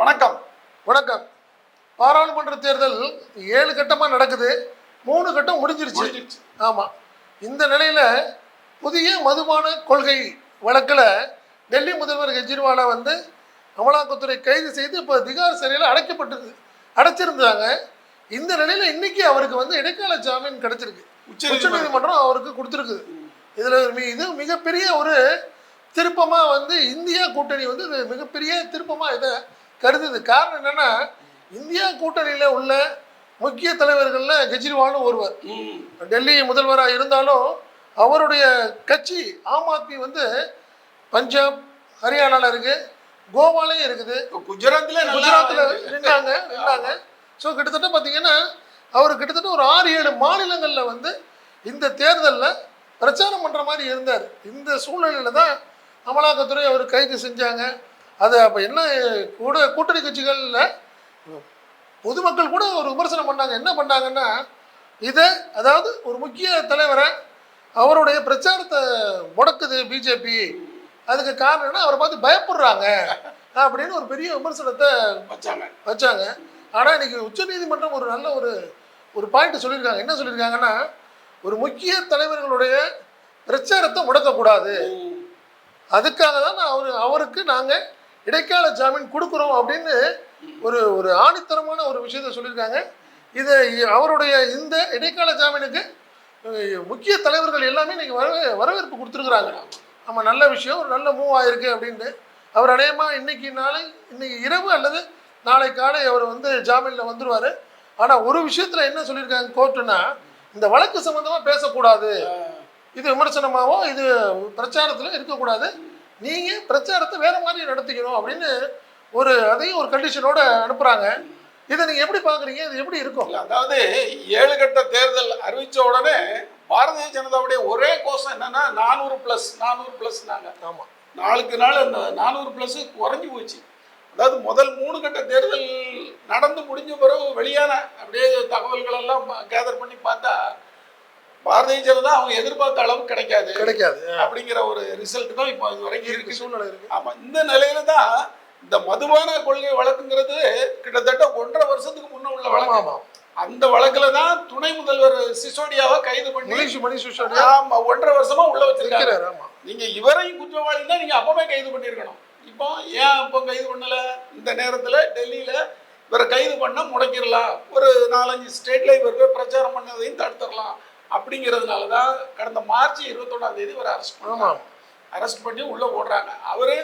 வணக்கம். வணக்கம். பாராளுமன்ற தேர்தல் ஏழு கட்டமாக நடக்குது. மூணு கட்டம் முடிஞ்சிருச்சு. ஆமாம் இந்த நிலையில் புதிய மதுபான கொள்கை வழக்கில் டெல்லி முதல்வர் கெஜ்ரிவாலை வந்து அமலாக்கத்துறை கைது செய்து இப்போ திகார் சிறையில் அடைக்கப்பட்டிருக்கு. அடைச்சிருந்தாங்க. இந்த நிலையில் இன்னைக்கு அவருக்கு வந்து இடைக்கால ஜாமீன் கிடைச்சிருக்கு. உச்சநீதிமன்றம். உச்சநீதிமன்றம் அவருக்கு கொடுத்துருக்குது இதில் இது மிகப்பெரிய ஒரு திருப்பமாக வந்து இந்தியா கூட்டணி வந்து மிகப்பெரிய திருப்பமாக இதை கருதுது. காரணம் என்னன்னா இந்தியா கூட்டணியில் உள்ள முக்கிய தலைவர்களில் கெஜ்ரிவாலும் ஒருவர். டெல்லி முதல்வராக இருந்தாலும் அவருடைய கட்சி ஆம் ஆத்மி வந்து பஞ்சாப் ஹரியானாவில் இருக்கு கோவாலையும் இருக்குது. குஜராத்ல இருக்கு. நின்னாங்க நின்னாங்க ஸோ கிட்டத்தட்ட பார்த்தீங்கன்னா அவர் கிட்டத்தட்ட ஒரு ஆறு ஏழு மாநிலங்களில் வந்து இந்த தேர்தலில் பிரச்சாரம் பண்ணுற மாதிரி இருந்தார். இந்த சூழ்நிலையில் தான் அமலாக்கத்துறை அவர் கைது செஞ்சாங்க. அது அப்போ என்ன கூட கூட்டணி கட்சிகளில் பொதுமக்கள் கூட ஒரு விமர்சனம் பண்ணாங்க. என்ன பண்ணாங்கன்னா இதை அதாவது ஒரு முக்கிய தலைவரை அவருடைய பிரச்சாரத்தை முடக்குது பிஜேபி அதுக்கு காரணம் என்ன அவரை பார்த்து பயப்படுறாங்க அப்படின்னு ஒரு பெரிய விமர்சனத்தை வச்சாங்க. வச்சாங்க. ஆனால் இன்னைக்கு உச்சநீதிமன்றம் ஒரு நல்ல ஒரு ஒரு பாயிண்ட் சொல்லியிருக்காங்க. என்ன சொல்லியிருக்காங்கன்னா ஒரு முக்கிய தலைவர்களுடைய பிரச்சாரத்தை முடக்கக்கூடாது. அதுக்காக தான் நான் அவர் அவருக்கு நாங்கள் இடைக்கால ஜாமீன் கொடுக்குறோம் அப்படின்னு ஒரு ஒரு ஆணித்தரமான ஒரு விஷயத்த சொல்லியிருக்காங்க. இதை அவருடைய இந்த இடைக்கால ஜாமீனுக்கு முக்கிய தலைவர்கள் எல்லாமே இன்னைக்கு வரவே வரவேற்பு கொடுத்துருக்குறாங்க. ஆமாம் நல்ல விஷயம் ஒரு நல்ல மூவ் ஆயிருக்கு அப்படின்ட்டு அவர் அநேகமாக இன்னைக்கு நாளை இன்னைக்கு இரவு அல்லது நாளை காலை அவர் வந்து ஜாமீனில் வந்துருவார். ஆனால் ஒரு விஷயத்தில் என்ன சொல்லியிருக்காங்க கோர்ட்டுனா இந்த வழக்கு சம்மந்தமாக பேசக்கூடாது. இது விமர்சனமாவோ இது பிரச்சாரத்தில் இருக்கக்கூடாது. நீங்கள் பிரச்சாரத்தை வேற மாதிரி நடத்திக்கணும் அப்படின்னு ஒரு அதையும் ஒரு கண்டிஷனோட அனுப்புகிறாங்க இதை நீங்கள் எப்படி பார்க்குறீங்க? இது எப்படி இருக்கும்? அதாவது ஏழு கட்ட தேர்தல் அறிவிச்ச உடனே பாரதிய ஜனதாவுடைய ஒரே கோஷம் என்னன்னா நானூறு பிளஸ் நானூறு பிளஸ்னாங்க ஆமாம் நாளுக்கு நாள் அந்த நானூறு பிளஸ் குறைஞ்சு போச்சு. அதாவது முதல் மூணு கட்ட தேர்தல் நடந்து முடிஞ்ச பிறகு வெளியான அப்படியே தகவல்கள் எல்லாம் கேதர் பண்ணி பார்த்தா பாரதிய ஜனதா அவங்க எதிர்பார்த்த அளவு கிடைக்காது. கிடைக்காது. அப்படிங்கிற ஒரு ரிசல்ட் தான் இப்போ இது வரைக்கும் இருக்கு சூழ்நிலை இருக்கு. ஆமா இந்த நிலையில தான் இந்த மதுபான கொள்கை வழக்குங்கிறது கிட்டத்தட்ட ஒன்றரை வருஷத்துக்கு முன்ன உள்ள வழக்கு. அந்த வழக்குல தான் துணை முதல்வர் சிசோடியாவை கைது பண்ணி மணிஷ் சிசோடியா? ஆமா ஒன்றரை வருஷமா உள்ள ஆமாம் நீங்க இவரையும் குற்றவாளின்னா நீங்க அப்பவே கைது பண்ணிருக்கணும். இப்போ ஏன் அப்போ கைது பண்ணல? இந்த நேரத்துல டெல்லியில இவரை கைது பண்ண முடக்கிடலாம். ஒரு நாலஞ்சு ஸ்டேட்ல இவர் போய் பிரச்சாரம் பண்ணதையும் தடுத்துடலாம். அப்படிங்கிறதுனால தான் கடந்த மார்ச் இருபத்தொன்னாம் தேதி இவரை அரெஸ்ட் பண்ணாங்க. ஆமாம் அரெஸ்ட் பண்ணி உள்ள போடுறாங்க அவரு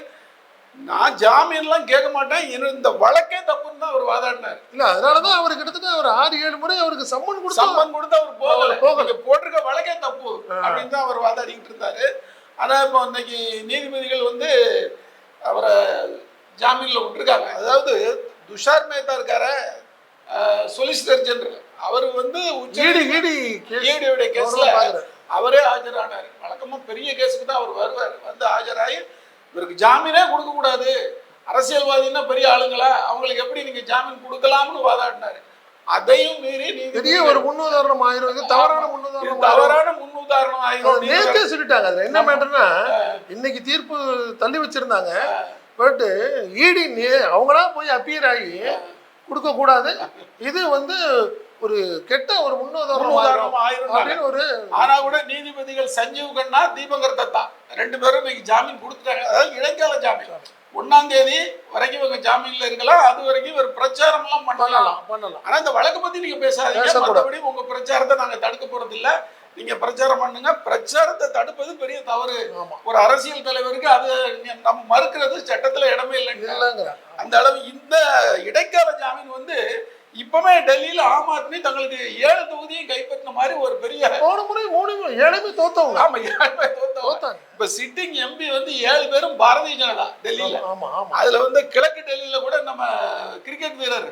நான் ஜாமீன்லாம் கேட்க மாட்டேன். இந்த வழக்கே தப்புன்னு தான் அவர் வாதாடினார். இல்லை அதனால தான் அவர் கிட்டத்தட்ட ஒரு ஆறு ஏழு முறை அவருக்கு சம்மன் கொடுத்தா சம்மன் கொடுத்து அவர் போகல. போகல. போட்டிருக்க வழக்கே தப்பு அப்படின்னு தான் அவர் வாதாடிக்கிட்டு இருந்தாரு. ஆனா இப்போ இன்னைக்கு நீதிபதிகள் வந்து அவரை ஜாமீன்ல விட்டுருக்காங்க. அதாவது துஷார் மேத்தா இருக்கார சொலிசிட்டர் ஜெனரல் அவர் வந்து ஈடி ஈடி ஈடியோட கேஸ்ல அவரே ஆஜரானார். வழக்கமா பெரிய கேஸுக்கு தான் அவர் வருவார். வந்து ஆஜராகி இவருக்கு ஜாமீனே கொடுக்க கூடாது. அரசியல்வாதின்னா பெரிய ஆளுங்களா? அவங்களுக்கு எப்படி நீங்க ஜாமீன் கொடுக்கலாம்னு வாதாடினாரு. அதையும் மீறி பெரிய நீதிபதிகள் ஒரு முன்னுதாரணம் ஆயிரும். இது தவறான முன்னுதாரணம். தவறான முன்னுதாரணம் ஆயிரும் நேத்தே சொல்லிட்டாங்க. அதுல என்ன மேட்டர்னா இன்னைக்கு தீர்ப்பு தள்ளி வச்சிருந்தாங்க. பட் ஈடி அவங்களா போய் அப்பியர் ஆகி கொடுக்க கூடாது இது வந்து ஒரு கெட்ட ஒரு முன்னுதாரணம் அப்படின்னு ஒரு ஆனா கூட நீதிபதிகள் சஞ்சீவ் கண்ணா தீபங்கர் தத்தா ரெண்டு பேரும் இன்னைக்கு ஜாமீன் கொடுத்துட்டாங்க. அதாவது இடைக்கால ஜாமீன். ஒன்னாம் தேதி வரைக்கும் இவங்க ஜாமீன்ல இருக்கலாம். அது வரைக்கும் இவர் பிரச்சாரம் எல்லாம் பண்ணலாம் பண்ணலாம். ஆனா இந்த வழக்கு பத்தி நீங்க பேசாதீங்க. மற்றபடி உங்க பிரச்சாரத்தை நாங்க தடுக்க போறது இல்ல நீங்க பிரச்சாரம் பண்ணுங்க. பிரச்சாரத்தை தடுப்பது பெரிய தவறு. ஒரு அரசியல் தலைவருக்கு அது நம்ம மறுக்கிறது சட்டத்துல இடமே இல்லைங்க. இல்லைங்கிற அந்த அளவு இந்த இடைக்கால ஜாமீன் வந்து இப்பவே டெல்லியில ஆம் ஆத்மி தங்களுக்கு ஏழு தொகுதியும் கைப்பற்றின மாதிரி ஒரு பெரிய போன முறை மூணு ஏழுமே தோத்தவங்க. ஆமா ஏழு பேர் தோத்தவங்க. இப்ப சிட்டிங் எம்பி வந்து ஏழு பேரும் பாரதிய ஜனதா டெல்லியில. ஆமா ஆமா அதுல வந்து கிழக்கு டெல்லியில கூட நம்ம கிரிக்கெட் வீரர்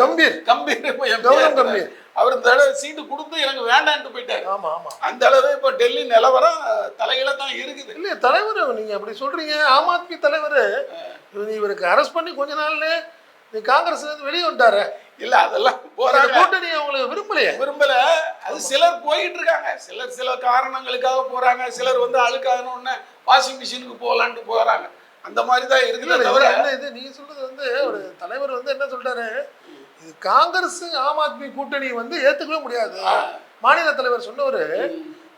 கம்பீர். கம்பீர் கௌதம். கம்பீர். அவர் இந்த தடவை சீட்டு கொடுத்து எனக்கு வேண்டான்ட்டு போயிட்டாரு. ஆமா ஆமா. அந்த அளவு இப்ப டெல்லி நிலவரம் தலையில தான் இருக்குது. இல்லையே தலைவர் நீங்க அப்படி சொல்றீங்க. ஆம் ஆத்மி தலைவர் இவருக்கு அரெஸ்ட் பண்ணி கொஞ்ச நாள்ல நீ காங்கிரஸ்ல இருந்து வெளியே வந்துட்டாரு. இல்ல அதெல்லாம் போறாங்க. கூட்டணி அவங்களுக்கு விரும்பலையே. விரும்பல. அது சிலர் போயிட்டு இருக்காங்க சிலர் சில காரணங்களுக்காக போறாங்க. சிலர் வந்து அழுக்காகணும்னு வாஷிங் மிஷினுக்கு போகலான்ட்டு போறாங்க. அந்த மாதிரி தான் இருக்குதே தவிர இது நீங்க சொல்றது வந்து ஒரு தலைவர் வந்து என்ன சொல்றாரு? இது காங்கிரஸ் ஆம் ஆத்மி கூட்டணி வந்து ஏத்துக்கவே முடியாது. மாநில தலைவர் சொன்னவரு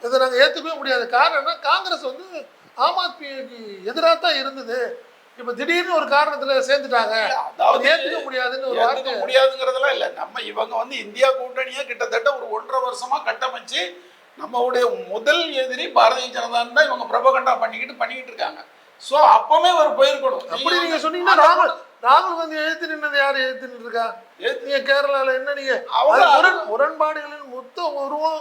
இதை நாங்க ஏத்துக்கவே முடியாது. காரணம் என்ன காங்கிரஸ் வந்து ஆம் ஆத்மிக்கு எதிராக தான் இருந்தது. இப்ப திடீர்னு ஒரு காரணத்துல சேர்ந்துட்டாங்க. அதாவது அது ஏத்துக்க முடியாதுன்னு ஒரு ஏத்துக்க முடியாதுங்கிறதெல்லாம் இல்ல. நம்ம இவங்க வந்து இந்தியா கூட்டணியே கிட்டத்தட்ட ஒரு ஒன்றரை வருஷமா கட்டமைச்சு நம்மளுடைய முதல் எதிரி பாரதிய ஜனதான்னு தான் இவங்க பிரபகண்டா பண்ணிக்கிட்டு பண்ணிக்கிட்டு இருக்காங்க. சோ அப்பவே அவர் போயிருக்கணும் அப்படி நீங்க சொன்னீங்கன்னா ராகுல் ராகுல் காந்தி எழுத்து நின்னது யாரு? எழுத்து நின்று இருக்கா நீங்க கேரளால என்ன நீங்க? அவங்க முரண்பாடுகளின் மொத்த உருவம்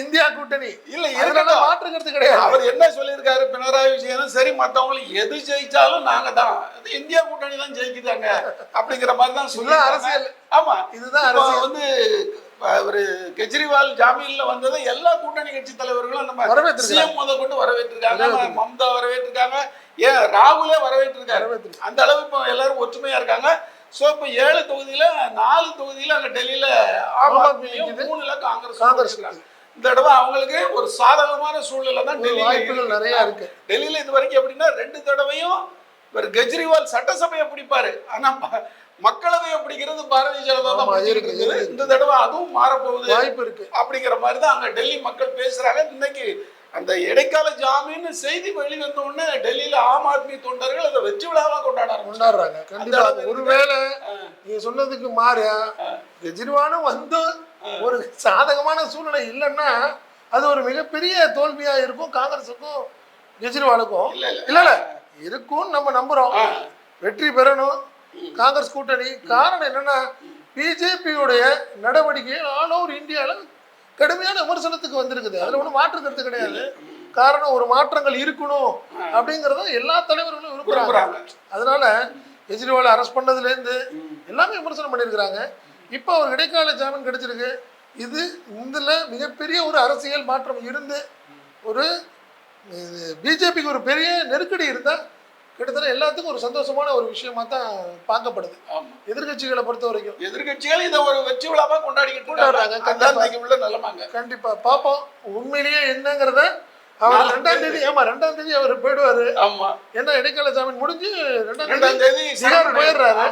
இந்தியா கூட்டணி. இல்ல அதனால இருக்கட்டும். மாற்றுக்கிறது கிடையாது. அவர் என்ன சொல்லியிருக்காரு? பினராயி விஜயனும் சரி மத்தவங்களும் எது ஜெயிச்சாலும் நாங்க தான். இந்தியா கூட்டணி தான் ஜெயிக்குதாங்க அப்படிங்கிற மாதிரி தான் சொல்லி அரசியல். ஆமா. இதுதான் அரசியல். வந்து அவரு கெஜ்ரிவால் ஜாமீன்ல வந்ததை எல்லா கூட்டணி கட்சி தலைவர்களும் நம்ம. சிஎம் முத கொண்டு வரவேற்றிருக்காங்க. மம்தா வரவேற்றிருக்காங்க. ஏன் ராகுலே வரவேற்றிருக்காரு. அந்த அளவு இப்போ எல்லாரும் ஒற்றுமையா இருக்காங்க. சோ இப்போ ஏழு தொகுதியில நாலு தொகுதியில அங்க டெல்லியில ஆம் ஆம் ஆத்மி ஆத்மியும். மூணுல காங்கிரஸ் காங்கிரஸ் இந்த தடவை அவங்களுக்கு ஒரு சாதகமான சூழ்நிலை தான் டெல்லியில வாய்ப்புகள். நிறைய இருக்கு டெல்லியில இது வரைக்கும் எப்படின்னா ரெண்டு தடவையும் இவர் கெஜ்ரிவால் சட்டசபையை பிடிப்பாரு ஆனா ம- மக்களவையை பிடிக்கிறது பாரதிய ஜனதா தான் இருக்குது. இருக்கு. இந்த தடவை அதுவும் மாறப்போகுது வாய்ப்பு இருக்கு அப்படிங்கிற மாதிரி தான் அங்க டெல்லி மக்கள் பேசுறாங்க இன்னைக்கு அந்த இடைக்கால ஜாமீன் செய்தி வெளிவந்த உடனே டெல்லியில ஆம் ஆத்மி தொண்டர்கள் அதை வெற்றி விழாவா கொண்டாட ஆரம்பிச்சாங்க கொண்டாடுறாங்க. கண்டிப்பா. ஒருவேளை நீங்க சொன்னதுக்கு மாறியா கெஜ்ரிவாலும் வந்து ஒரு சாதகமான சூழ்நிலை இல்லைன்னா அது ஒரு மிகப்பெரிய தோல்வியா இருக்கும் காங்கிரஸுக்கும் கெஜ்ரிவாலுக்கும். இல்ல இல்ல. இருக்கும்னு நம்ம நம்புறோம். வெற்றி பெறணும். காங்கிரஸ் கூட்டணி. காரணம் என்னன்னா பிஜேபியுடைய நடவடிக்கை ஆல் ஓவர் இந்தியாவில் கடுமையான விமர்சனத்துக்கு வந்திருக்குது. அதுல ஒன்றும் மாற்று கருத்து கிடையாது. காரணம் ஒரு மாற்றங்கள் இருக்கணும் அப்படிங்கறத எல்லா தலைவர்களும் விரும்புறாங்க. அதனால கெஜ்ரிவால் அரெஸ்ட் பண்ணதுலேருந்து எல்லாமே விமர்சனம் பண்ணியிருக்கிறாங்க. இப்போ அவர் இடைக்கால ஜாமீன் கிடைச்சிருக்கு. இது இதில் மிகப்பெரிய ஒரு அரசியல் மாற்றம் இருந்து ஒரு பிஜேபிக்கு ஒரு பெரிய நெருக்கடி இருந்தால் கிட்டத்தட்ட எல்லாத்துக்கும் ஒரு சந்தோஷமான ஒரு விஷயமா தான் பார்க்கப்படுது. ஆமா. எதிர்க்கட்சிகளை பொறுத்த வரைக்கும். எதிர்கட்சிகள் இதை ஒரு வெற்றி விழாவா கொண்டாடிக்கிட்டு கொண்டாடுறாங்க, உள்ள நிலைமாங்க. கண்டிப்பா. பார்ப்போம். உண்மையிலேயே என்னங்கிறத அவர் ரெண்டாம் தேதி ஆமா ரெண்டாம் தேதி அவர் போயிடுவாரு. ஆமா. ஏன்னா இடைக்கால ஜாமீன் முடிஞ்சு ரெண்டாம் தேதி பீகார் போயிடுறாரு.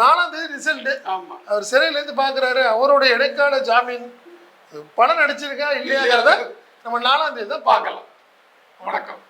நாலாம் தேதி ரிசல்ட் ஆமா. அவர் சிறையிலேருந்து பார்க்குறாரு. அவருடைய இடைக்கால ஜாமீன் பலன் அடிச்சிருக்கா இல்லையாங்கிறத நம்ம நாலாம் தேதி தான் பார்க்கலாம். வணக்கம்.